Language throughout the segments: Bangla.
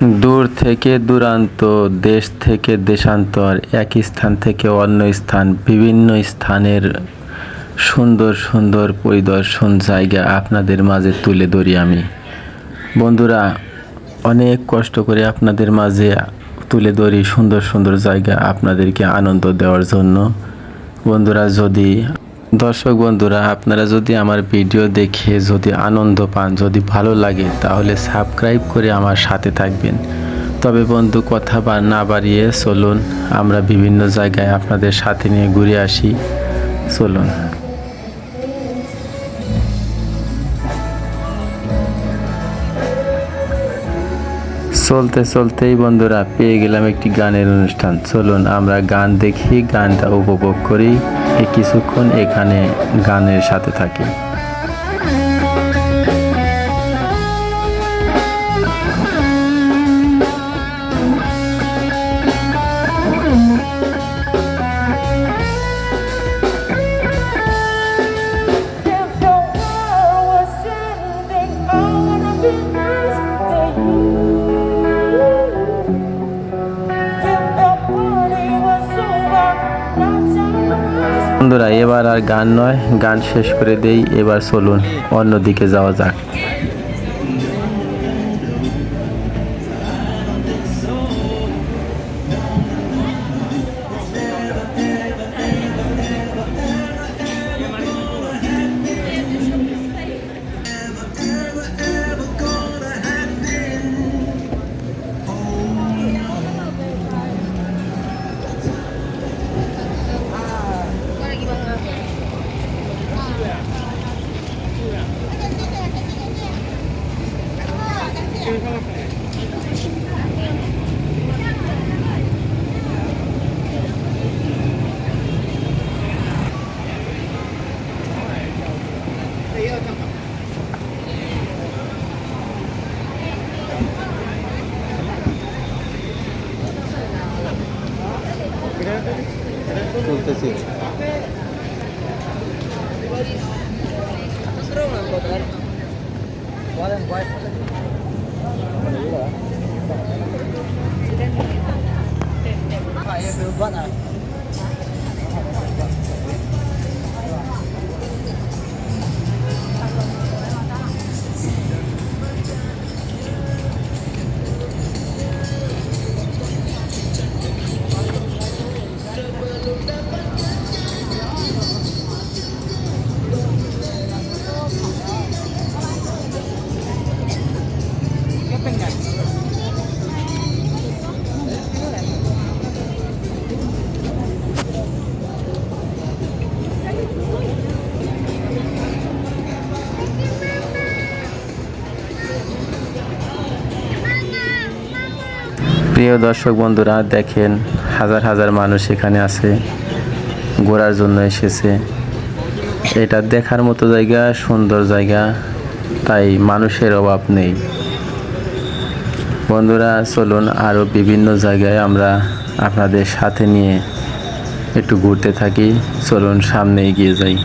দূর থেকে দূরান্ত, দেশ থেকে দেশান্তর এক স্থান থেকে অন্য স্থান, বিভিন্ন স্থানের সুন্দর সুন্দর পরিদর্শন জায়গা আপনাদের মাঝে তুলে ধরি আমি। বন্ধুরা, অনেক কষ্ট করে আপনাদের মাঝে তুলে ধরি সুন্দর সুন্দর জায়গা আপনাদেরকে আনন্দ দেওয়ার জন্য। বন্ধুরা, যদি দর্শক বন্ধুরা, আপনারা যদি আমার ভিডিও দেখে যদি আনন্দ পান, যদি ভালো লাগে, তাহলে সাবস্ক্রাইব করে আমার সাথে থাকবেন। তবে বন্ধু, কথা বা না বাড়িয়ে চলুন, আমরা বিভিন্ন জায়গায় আপনাদের সাথে নিয়ে ঘুরে আসি। চলুন। চলতে চলতেই বন্ধুরা, পেয়ে গেলাম একটি গানের অনুষ্ঠান। চলুন, আমরা গান দেখি, গানটা উপভোগ করি। কিছুক্ষণ এখানে গানের সাথে থাকি। বন্ধুরা এবার আর গান নয় গান শেষ করে দেই এবার চলুন অন্যদিকে যাওয়া যাক। Nosotros vamos a encontrar. Pueden, pueden. Kaya, pero ba na? প্রিয় দর্শক বন্ধুরা, দেখেন হাজার হাজার মানুষ এখানে আছে, ঘোরার জন্য এসেছে। এটা দেখার মতো জায়গা, সুন্দর জায়গা, তাই মানুষের অভাব নেই। বন্ধুরা, চলুন আরও বিভিন্ন জায়গায় আমরা আপনাদের সাথে নিয়ে একটু ঘুরতে থাকি। চলুন সামনে এগিয়ে যাই।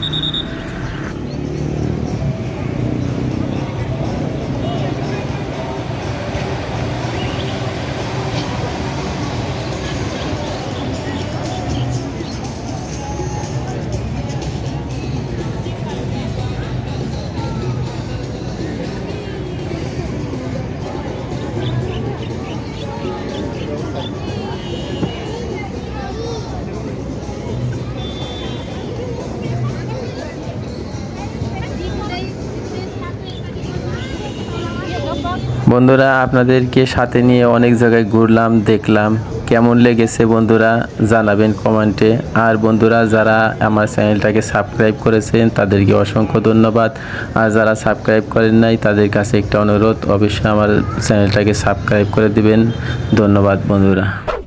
বন্ধুরা, আপনাদেরকে সাথে নিয়ে অনেক জায়গায় ঘুরলাম, দেখলাম। কেমন লেগেছে বন্ধুরা, জানাবেন কমেন্টে। আর বন্ধুরা, যারা আমার চ্যানেলটাকে সাবস্ক্রাইব করেছেন, তাদেরকে অসংখ্য ধন্যবাদ। আর যারা সাবস্ক্রাইব করেন নাই, তাদের কাছে একটা অনুরোধ, অবশ্যই আমার চ্যানেলটাকে সাবস্ক্রাইব করে দিবেন। ধন্যবাদ বন্ধুরা।